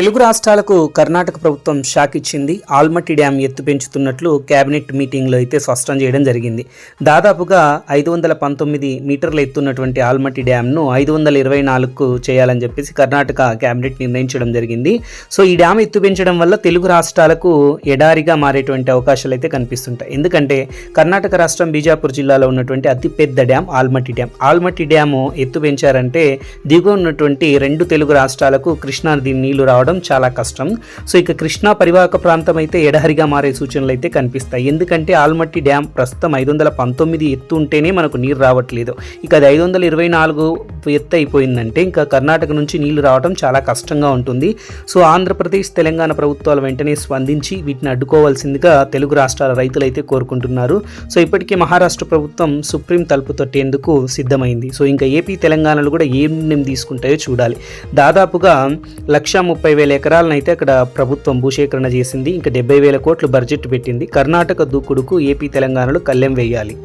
తెలుగు రాష్ట్రాలకు కర్ణాటక ప్రభుత్వం షాక్ ఇచ్చింది. ఆల్మట్టి డ్యాం ఎత్తు పెంచుతున్నట్లు కేబినెట్ మీటింగ్లో అయితే స్పష్టం చేయడం జరిగింది. దాదాపుగా ఐదు వందల పంతొమ్మిది మీటర్ల ఎత్తున్నటువంటి ఆల్మట్టి డ్యామ్ను ఐదు వందల ఇరవై నాలుగుకు చేయాలని చెప్పేసి కర్ణాటక కేబినెట్ నిర్ణయించడం జరిగింది. సో ఈ డ్యామ్ ఎత్తు పెంచడం వల్ల తెలుగు రాష్ట్రాలకు ఎడారిగా మారేటువంటి అవకాశాలు అయితే కనిపిస్తుంటాయి. ఎందుకంటే కర్ణాటక రాష్ట్రం బీజాపూర్ జిల్లాలో ఉన్నటువంటి అతిపెద్ద dam Almatti dam. Almatti dam ఎత్తు పెంచారంటే దిగువ ఉన్నటువంటి రెండు తెలుగు రాష్ట్రాలకు కృష్ణానది నీళ్ళు రావడం చాలా కష్టం. సో ఇక కృష్ణా పరివాహక ప్రాంతం అయితే ఎడహరిగా మారే సూచనలు అయితే కనిపిస్తాయి. ఎందుకంటే ఆల్మట్టి డ్యామ్ ప్రస్తుతం ఐదు వందల పంతొమ్మిది ఎత్తు ఉంటేనే మనకు నీరు రావట్లేదు. ఇక అది ఐదు వందల ఇరవై నాలుగు ఎత్తు అయిపోయిందంటే ఇంకా కర్ణాటక నుంచి నీళ్ళు రావడం చాలా కష్టంగా ఉంటుంది. సో ఆంధ్రప్రదేశ్ తెలంగాణ ప్రభుత్వాలు వెంటనే స్పందించి వీటిని అడ్డుకోవాల్సిందిగా తెలుగు రాష్ట్రాల రైతులైతే కోరుకుంటున్నారు. సో ఇప్పటికే మహారాష్ట్ర ప్రభుత్వం సుప్రీం తలుపు తట్టేందుకు సిద్ధమైంది. సో ఇంకా ఏపీ తెలంగాణలో కూడా ఏం నిర్ణయం తీసుకుంటాయో చూడాలి. దాదాపుగా లక్ష ముప్పై వేల ఎకరాలను అయితే అక్కడ ప్రభుత్వం భూసేకరణ చేసింది. ఇంకా డెబ్బై వేల కోట్లు బడ్జెట్ పెట్టింది. కర్ణాటక దూకుడుకు ఏపీ తెలంగాణలో కళ్ళెం వేయాలి.